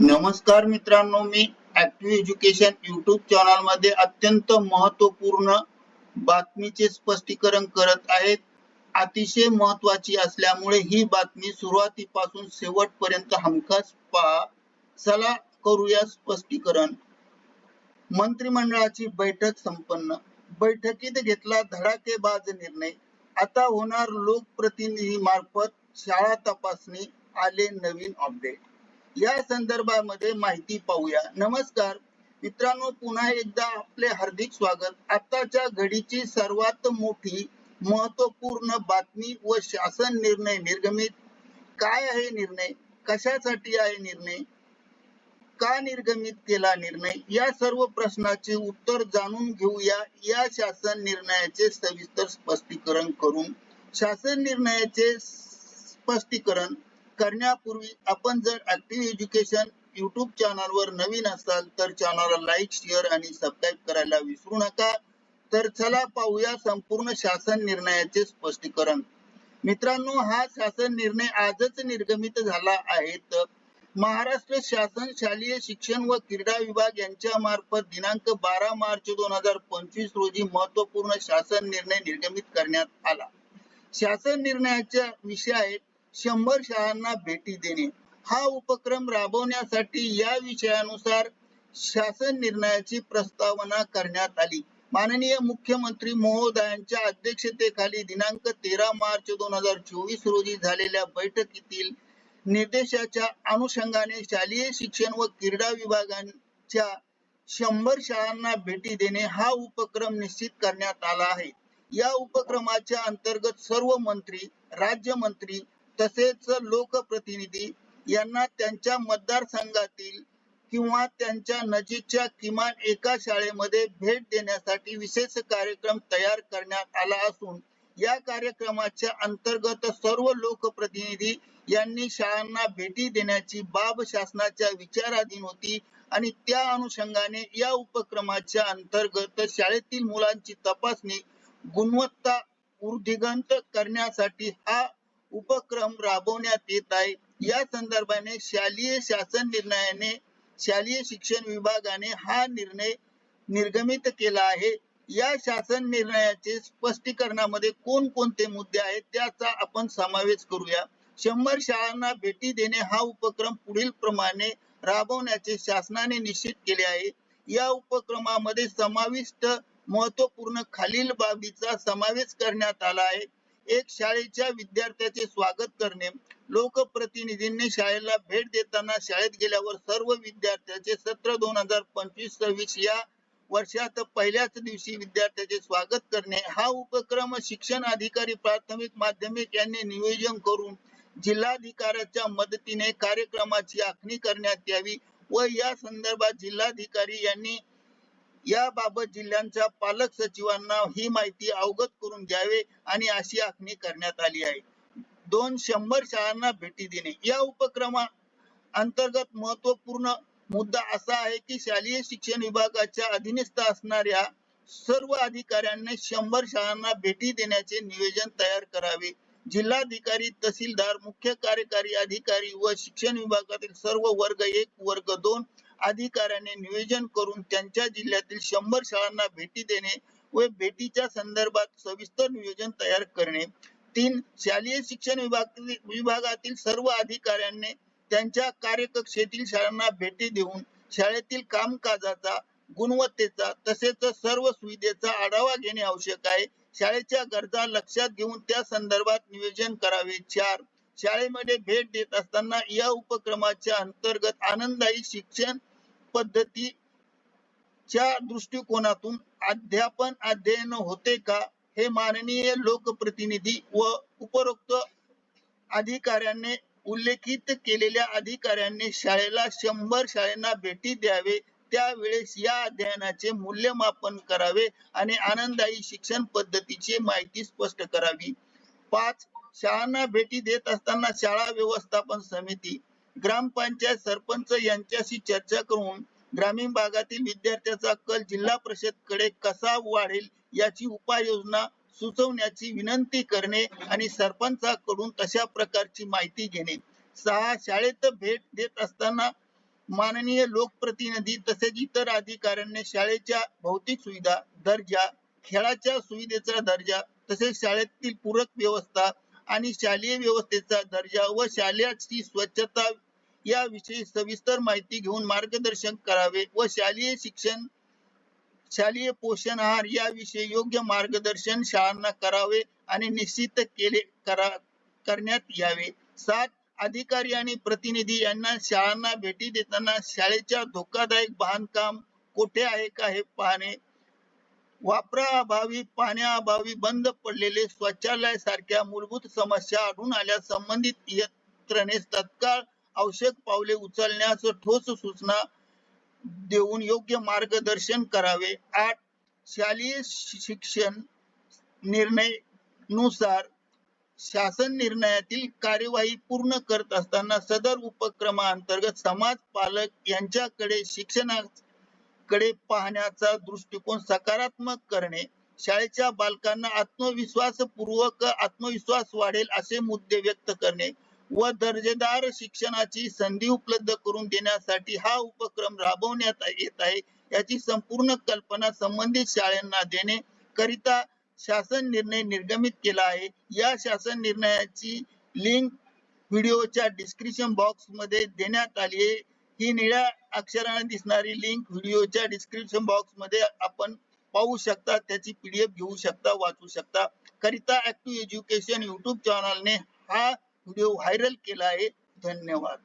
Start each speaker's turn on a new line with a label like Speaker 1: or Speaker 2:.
Speaker 1: नमस्कार मित्रांनो मी ऍक्टिव्ह एज्युकेशन युट्यूब चॅनलमध्ये अत्यंत महत्त्वपूर्ण बातमीचे स्पष्टीकरण करत आहेत अतिशय महत्वाची असल्यामुळे ही बातमी सुरुवातीपासून शेवटपर्यंत हमखास पहा. चला करूया स्पष्टीकरण. मंत्रिमंडळाची बैठक संपन्न. बैठकीत घेतला धडाकेबाज निर्णय. आता होणार लोकप्रतिनिधी मार्फत शाळा तपासणी आले नवीन अपडेट या संदर्भामध्ये माहिती पाहूया. नमस्कार. मित्रांनो पुन्हा एकदा आपले हार्दिक स्वागत. आताच्या घडीची सर्वात मोठी महत्त्वपूर्ण बातमी व शासन निर्णय निर्गमित. काय आहे निर्णय? कशासाठी आहे निर्णय? का निर्गमित केला निर्णय? या सर्व प्रश्नाचे उत्तर जाणून घेऊया. या शासन निर्णयाचे सविस्तर स्पष्टीकरण करून. शासन निर्णयाचे स्पष्टीकरण करण्यापूर्वी आपण जर ऍक्टिव्ह एज्युकेशन युट्यूब चॅनल वर नवीन असाल तर चॅनलला लाईक शेअर आणि सबस्क्राईब करायला विसरू नका. तर चला पाहूया संपूर्ण शासन निर्णयाचे स्पष्टीकरण. मित्रांनो हा शासन निर्णय आजच निर्गमित झाला आहे. महाराष्ट्र शासन शालेय शिक्षण व क्रीडा विभाग यांच्या मार्फत दिनांक बारा मार्च दोन हजार पंचवीस रोजी महत्त्वपूर्ण शासन निर्णय निर्गमित करण्यात आला. शासन निर्णयाच्या विषय आहेत शंभर शाळांना भेटी देणे. हा उपक्रम राबवण्यासाठी या विषयानुसार शासन निर्णयाची प्रस्तावना करण्यात आली. माननीय मुख्यमंत्री महोदयांच्या अध्यक्षतेखाली दिनांक तेरा मार्च दोन हजार चोवीस रोजी झालेल्या बैठकीतील निर्देशाच्या अनुषंगाने शालेय शिक्षण व क्रीडा विभागांच्या शंभर शाळांना भेटी देणे हा उपक्रम निश्चित करण्यात आला आहे. या उपक्रमाच्या अंतर्गत सर्व मंत्री राज्यमंत्री तसेच लोकप्रतिनिधी यांना त्यांच्या मतदारसंघातील किंवा त्यांच्या नजीकच्या किमान एका शाळेमध्ये भेट देण्यासाठी विशेष कार्यक्रम तयार करण्यात आला असून या कार्यक्रमाच्या अंतर्गत सर्व लोकप्रतिनिधी यांनी शाळांना भेटी देण्याची बाब शासनाच्या विचाराधीन होती आणि त्या अनुषंगाने या उपक्रमाच्या अंतर्गत शाळेतील मुलांची तपासणी गुणवत्ता ऊर्ध्वगंत करण्यासाठी हा उपक्रम राबवण्यात येत आहे. या संदर्भाने शालेय शासन निर्णयाने शालेय शिक्षण विभागाने हा निर्णय निर्गमित केला आहे. या शासन निर्णयाचे स्पष्टीकरणामध्ये कोणकोणते मुद्दे आहेत त्याचा आपण समावेश करूया. शंभर शाळांना भेटी देणे हा उपक्रम पुढील प्रमाणे राबवण्याचे शासनाने निश्चित केले आहे. या उपक्रमामध्ये समाविष्ट महत्त्वपूर्ण खालील बाबीचा समावेश करण्यात आला आहे. एक शाळेच्या विद्यार्थ्याचे स्वागत करणे. लोकप्रतिनिधींनी शाळेला भेट देताना शाळेत गेल्यावर सर्व विद्यार्थ्याचे सत्र दोन हजार पंचवीस सव्वीस या वर्षात पहिल्याच दिवशी विद्यार्थ्याचे स्वागत करणे. हा उपक्रम शिक्षण अधिकारी प्राथमिक माध्यमिक यांनी नियोजन करून जिल्हाधिकाऱ्याच्या मदतीने कार्यक्रमाची आखणी करण्यात यावी व या संदर्भात जिल्हाधिकारी यांनी याबाबत जिल्ह्यांच्या पालक सचिवांना ही माहिती अवगत करून द्यावे आणि अशी आखणी करण्यात आली आहे. दोन शंभर शाळांना भेटी देणे. या उपक्रमा अंतर्गत महत्त्वपूर्ण मुद्दा असा आहे की शालेय शिक्षण विभागाच्या अधीनस्थ असणाऱ्या सर्व अधिकाऱ्यांनी शंभर शाळांना भेटी देण्याचे नियोजन तयार करावे. जिल्हाधिकारी तहसीलदार मुख्य कार्यकारी अधिकारी व शिक्षण विभागातील सर्व वर्ग एक वर्ग दोन अधिकाऱ्याने नियोजन करून त्यांच्या जिल्ह्यातील शंभर शाळांना भेटी देणे व भेटीच्या संदर्भात सविस्तर नियोजन तयार करणे. तीन शालेय शिक्षण विभाग विभागातील सर्व अधिकाऱ्यांनी त्यांच्या कार्यकक्षेतील शाळांना भेटी देऊन शाळेतील कामकाजाचा गुणवत्तेचा तसेच सर्व सुविधेचा आढावा घेणे आवश्यक आहे. शाळेच्या गरजा लक्षात घेऊन त्या संदर्भात नियोजन करावे. चार शाळेमध्ये भेट देत असताना या उपक्रमाच्या अंतर्गत आनंददायी शिक्षण पद्धतीच्या दृष्टिकोनातून अध्यापन अध्ययन होते का हे माननीय लोकप्रतिनिधी व उपरोक्त अधिकाऱ्यांनी उल्लेखित केलेल्या अधिकाऱ्यांनी शाळेला शंभर शाळेंना भेटी द्यावे त्यावेळेस या अध्ययनाचे मूल्यमापन करावे आणि आनंददायी शिक्षण पद्धतीची माहिती स्पष्ट करावी. पाच शाळांना भेटी देत असताना शाळा व्यवस्थापन समिती ग्रामपंचायत सरपंच यांच्याशी चर्चा करून ग्रामीण भागातील विद्यार्थ्यांचा कल जिल्हा परिषदकडे कसा वाढेल याची उपाययोजना सुचवण्याची विनंती करणे आणि सरपंचाकडून तशा प्रकारची माहिती घेणे. सहा शाळेत भेट देत असताना माननीय लोकप्रतिनिधी तसेच इतर अधिकाऱ्यांनी शाळेच्या भौतिक सुविधा दर्जा खेळाच्या सुविधेचा दर्जा तसेच शाळेतील पूरक व्यवस्था आणि शालेय व्यवस्थेचा दर्जा व शालेयाची स्वच्छता याविषयी सविस्तर माहिती घेऊन मार्गदर्शन करावे व शालेय शिक्षण शालेय पोषण आहार याविषयी योग्य मार्गदर्शन शाळांना करावे आणि निश्चित केले करा करण्यात यावे. सात अधिकारी आणि प्रतिनिधी यांना शाळांना भेटी देताना शाळेच्या धोकादायक बांधकाम कोठे आहे का हे पाहणे वापराअभावी पाण्याअभावी बंद पडलेले शौचालय सारख्या मूलभूत समस्या आढळून आल्या. संबंधित यंत्रणेस तत्काळ आवश्यक पावले उचलण्यास ठोस सूचना देऊन योग्य मार्गदर्शन करावे. आठ शालेय शिक्षण निर्णयनुसार शासन निर्णयातील कार्यवाही पूर्ण करत असताना सदर उपक्रमाअंतर्गत समाज पालक यांच्याकडे शिक्षणा कडे पाहण्याचा दृष्टिकोन सकारात्मक करणे शाळेच्या बालकांना आत्मविश्वासपूर्वक आत्मविश्वास वाढेल असे मुद्दे व्यक्त करणे व दर्जेदार शिक्षणाची संधी उपलब्ध करून देण्यासाठी हा उपक्रम राबवण्यात येत आहे. याची संपूर्ण कल्पना संबंधित शाळांना देणे करिता शासन निर्णय निर्गमित केला आहे. या शासन निर्णयाची लिंक व्हिडिओच्या डिस्क्रिप्शन बॉक्समध्ये देण्यात आली आहे. ही निळ्या अक्षराने दिसणारी लिंक व्हिडिओच्या डिस्क्रिप्शन बॉक्समध्ये आपण पाहू शकता. त्याची पीडीएफ घेऊ शकता वाचू शकता. करिता ऍक्टिव्ह एज्युकेशन युट्यूब चॅनलने हा व्हिडिओ व्हायरल केला आहे. धन्यवाद.